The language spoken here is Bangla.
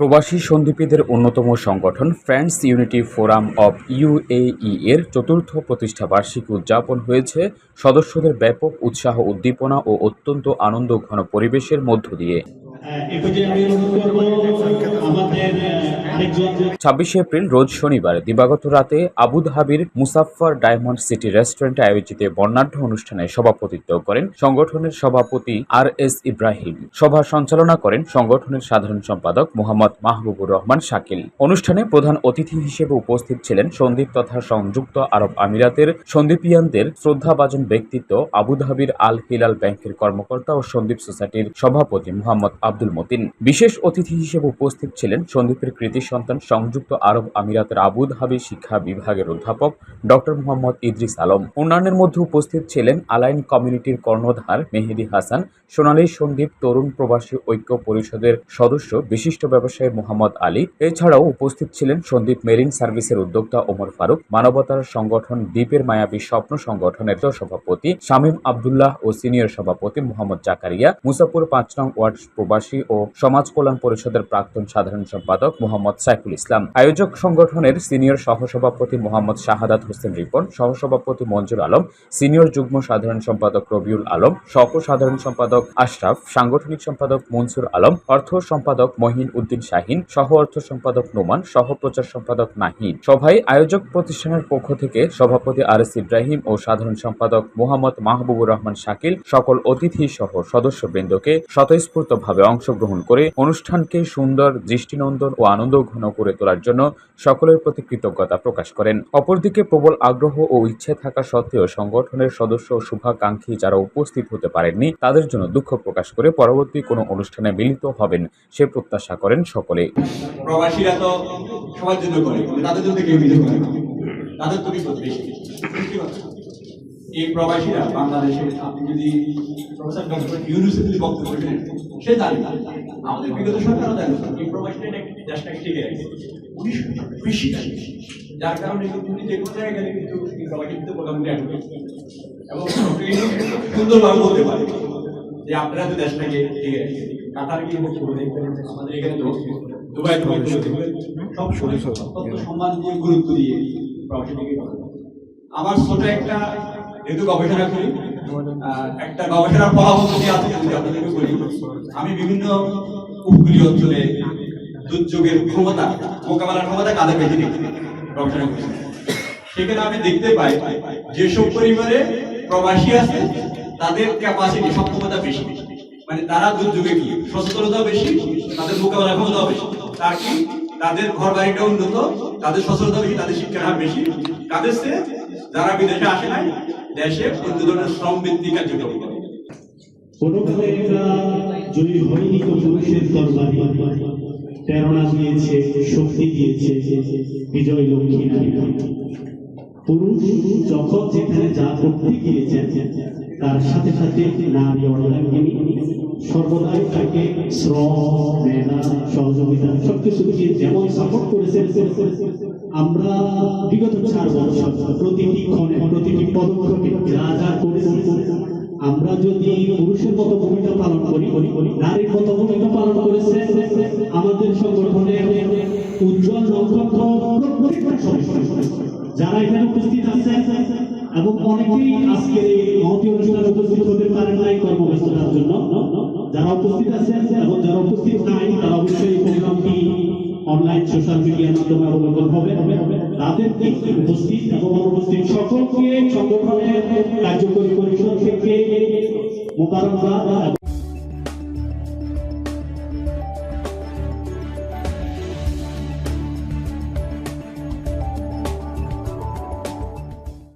প্রবাসী সন্দীপীদের অন্যতম সংগঠন Friends Unity Forum of UAE এর চতুর্থ প্রতিষ্ঠা বার্ষিকী উদযাপন হয়েছে। সদস্যদের ব্যাপক উৎসাহ, উদ্দীপনা ও অত্যন্ত আনন্দ ঘন পরিবেশের মধ্য দিয়ে। ছাব্বিশে এপ্রিল, রোজ শনিবার, দিবাগত রাতে আবুধাবির মুসাফফর ডায়মন্ড সিটি রেস্টুরেন্টে আয়োজিত বর্ণাঢ্য অনুষ্ঠানে সভাপতিত্ব করেন সংগঠনের সভাপতি আর এস ইব্রাহিম। সভা সঞ্চালনা করেন সংগঠনের সাধারণ সম্পাদক মোহাম্মদ মাহবুবুর রহমান শাকিল। অনুষ্ঠানে প্রধান অতিথি হিসেবে উপস্থিত ছিলেন সন্দীপ তথা সংযুক্ত আরব আমিরাতের সন্দীপিয়ানদের শ্রদ্ধাভাজন ব্যক্তিত্ব আবুধাবির আল হিলাল ব্যাংকের কর্মকর্তা ও সন্দীপ সোসাইটির সভাপতি মোহাম্মদ আব্দুল মতিন। বিশেষ অতিথি হিসেবে উপস্থিত ছিলেন সন্দীপের কৃতি সন্তান সংযুক্ত আরব আমিরাতের আবুধাবি শিক্ষা বিভাগের অধ্যাপক ডক্টর মোহাম্মদ ইদ্রিস আলম। অন্যান্যের মধ্যে উপস্থিত ছিলেন আলাইন কমিউনিটির কর্ণধার মেহেদি হাসান, সোনালী সন্দীপ তরুণ প্রবাসী ঐক্য পরিষদের সদস্য বিশিষ্ট ব্যবসায়ী মোহাম্মদ আলী। এছাড়াও উপস্থিত ছিলেন সন্দীপ মেরিন সার্ভিসের উদ্যোক্তা ওমর ফারুক, মানবতার সংগঠন দ্বীপের মায়াবী স্বপ্ন সংগঠনের সভাপতি শামীম আবদুল্লাহ ও সিনিয়র সভাপতি মোহাম্মদ জাকারিয়া মুসাপুর পাঁচ নং ওয়ার্ড প্রবাসী ও সমাজ কল্যাণ পরিষদের প্রাক্তন সাধারণ সম্পাদক মোহাম্মদ সাইফুল ইসলাম। আয়োজক সংগঠনের সিনিয়র সহসভাপতি মোহাম্মদ শাহাদাত হোসেন রিপন, সহসভাপতি মঞ্জুর আলম, সিনিয়র যুগ্ম সাধারণ সম্পাদক রবিউল আলম সহ সাধারণ সম্পাদক আশরাফ, সাংগঠনিক সম্পাদক মনসুর আলম, অর্থ সম্পাদক মহিন উদ্দিন শাহিন সহ অর্থ সম্পাদক নোমান সহ প্রচার সম্পাদক নাহিদ। সভায় আয়োজক প্রতিষ্ঠানের পক্ষ থেকে সভাপতি আর এস ইব্রাহিম ও সাধারণ সম্পাদক মোহাম্মদ মাহবুবুর রহমান শাকিল সকল অতিথি সহ সদস্যবৃন্দকে স্বতঃস্ফূর্তভাবে অংশগ্রহণ করে অনুষ্ঠানকে সুন্দর, দৃষ্টিনন্দন ও আনন্দ ঘন করে তোলার জন্য সকলের প্রতি কৃতজ্ঞতা প্রকাশ করেন। অপরদিকে প্রবল আগ্রহ ও ইচ্ছে থাকা সত্ত্বেও সংগঠনের সদস্য ও শুভাকাঙ্ক্ষী যারা উপস্থিত হতে পারেননি, তাদের জন্য দুঃখ প্রকাশ করে পরবর্তী কোনো অনুষ্ঠানে মিলিত হবেন সে প্রত্যাশা করেন সকলে। প্রবাসীরা তো সবার জন্য করে তাদের জন্য কেউ তাদের তো এই প্রবাসীরা বাংলাদেশে আপনি যদি প্রফেসর ডক্টর ইউনুসের যদি বক্তব্য শুনেন সে জানে আমাদের বিগত সরকারও জানে এই প্রবাসীরা দেশটাকে টিকে রাখে উনি বেশি যার কারণে কিন্তু উনি যে কোনো জায়গায় গেলে কিন্তু প্রবাসী কিন্তু মোটামুটি আটকে এবং সুন্দরভাবে বলতে পারে যে আপনারা তো দেশটাকে টিকে রাখে কাতার গিয়ে বক্তব্য দেখবেন আমাদের এখানে তো দুবাই দুবাই সব সময় সম্মান দিয়ে গুরুত্ব দিয়ে প্রবাসীদেরকে আমার ছোট একটা যেহেতু গবেষণা করি একটা গবেষণার ফলাফল আছে যদি আপনাদেরকে বলি, আমি বিভিন্ন উপকূলীয় অঞ্চলে দুর্যোগের ক্ষমতা, মোকাবেলার ক্ষমতা কাদের বেশি দেখি গবেষণা করছি সেখানে আমি দেখতে পাই যেসব পরিবারে প্রবাসী আছে, তাদের ক্যাপাসিটি সক্ষমতা বেশি। মানে তারা দুর্যোগে কি সচেতনতা বেশি, তাদের মোকাবেলা ক্ষমতা বেশি। তার কি? তাদের ঘর বাড়িটা উন্নত, তাদের সচেতনতা বেশি, তাদের শিক্ষার হার বেশি। তাদের সে যারা বিদেশে আসে নাই দেশে হিন্দু ধর্মের সমৃদ্ধি কার্যক্রম। জয়ী হয়নি তো পুরুষের প্রেরণা দিয়েছে, শক্তি দিয়েছে, বিজয় লক্ষ্মী নারী পুরুষ যখন যেখানে যা করতে গিয়েছেন, তার সাথে সাথে নারী অর্ধাঙ্গিনী সর্বদাই তাকে শ্রম সহযোগিতা। সবকিছু দিয়ে যেমন সাপোর্ট করেছেন, আমরা বিগত চার বছর প্রতিটি ক্ষণে, প্রতিটি পদক্ষেপে যা যা করেছি, আমরা যদি পুরুষের মতো ভূমিকা পালন করি, নারীর মতো যারা এখানে উপস্থিত আছে এবং অনেকেই আজকে এই মহতি উপস্থিত হতে পারেন নাই কর্মব্যস্ততার জন্য, যারা উপস্থিত আছেন এবং যারা উপস্থিত নাই, তারা অবশ্যই প্রোগ্রামটি অনলাইন সোশ্যাল মিডিয়ার মাধ্যমে অবলম্বন হবে। তাদেরকে উপস্থিত এবং অনুপস্থিত সকলকে সংগঠনের কার্যকরী পরিষদ থেকে মোবারকবাদ